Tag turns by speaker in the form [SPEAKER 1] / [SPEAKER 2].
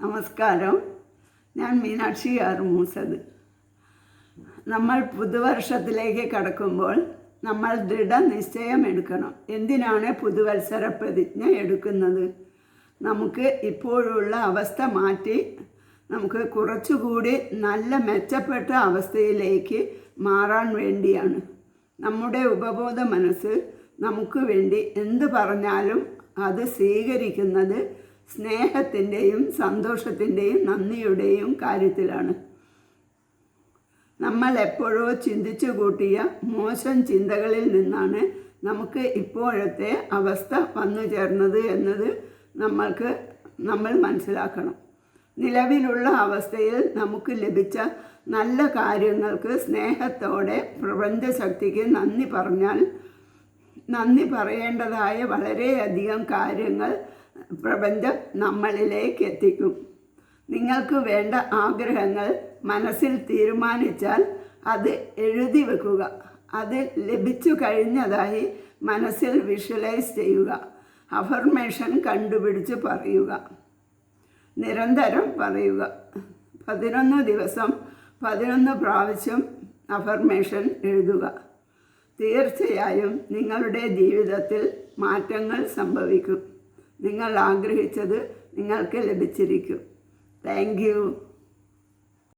[SPEAKER 1] നമസ്കാരം. ഞാൻ മീനാക്ഷി ആർ മൂസത്. നമ്മൾ പുതുവർഷത്തിലേക്ക് കടക്കുമ്പോൾ നമ്മൾ ദൃഢനിശ്ചയം എടുക്കണം. എന്തിനാണ് പുതുവത്സര പ്രതിജ്ഞ എടുക്കുന്നത്? നമുക്ക് ഇപ്പോഴുള്ള അവസ്ഥ മാറ്റി നമുക്ക് കുറച്ചുകൂടി നല്ല മെച്ചപ്പെട്ട അവസ്ഥയിലേക്ക് മാറാൻ വേണ്ടിയാണ്. നമ്മുടെ ഉപബോധ മനസ്സ് നമുക്ക് വേണ്ടി എന്ത് പറഞ്ഞാലും അത് സ്വീകരിക്കുന്നത് സ്നേഹത്തിന്റെയും സന്തോഷത്തിന്റെയും നന്ദിയുടെയും കാര്യത്തിലാണ്. നമ്മൾ എപ്പോഴോ ചിന്തിച്ചു കൂട്ടിയ മോശം ചിന്തകളിൽ നിന്നാണ് നമുക്ക് ഇപ്പോഴത്തെ അവസ്ഥ വന്നു ചേർന്നത് എന്നത് നമ്മൾക്ക് നമ്മൾ മനസ്സിലാക്കണം. നിലവിലുള്ള അവസ്ഥയിൽ നമുക്ക് ലഭിച്ച നല്ല കാര്യങ്ങൾക്ക് സ്നേഹത്തോടെ പ്രപഞ്ചശക്തിക്ക് നന്ദി പറഞ്ഞാൽ നന്ദി പറയേണ്ടതായ വളരെയധികം കാര്യങ്ങൾ പ്രപഞ്ചം നമ്മളിലേക്ക് എത്തിക്കും. നിങ്ങൾക്ക് വേണ്ട ആഗ്രഹങ്ങൾ മനസ്സിൽ തീരുമാനിച്ചാൽ അത് എഴുതി വെക്കുക. അത് ലഭിച്ചു കഴിഞ്ഞതായി മനസ്സിൽ വിഷ്വലൈസ് ചെയ്യുക. അഫർമേഷൻ കണ്ടുപിടിച്ച് പറയുക. നിരന്തരം പറയുക. പതിനൊന്ന് ദിവസം പതിനൊന്ന് പ്രാവശ്യം അഫർമേഷൻ എഴുതുക. തീർച്ചയായും നിങ്ങളുടെ ജീവിതത്തിൽ മാറ്റങ്ങൾ സംഭവിക്കും. നിങ്ങൾ ആഗ്രഹിച്ചത് നിങ്ങൾക്ക് ലഭിച്ചിരിക്കും. താങ്ക്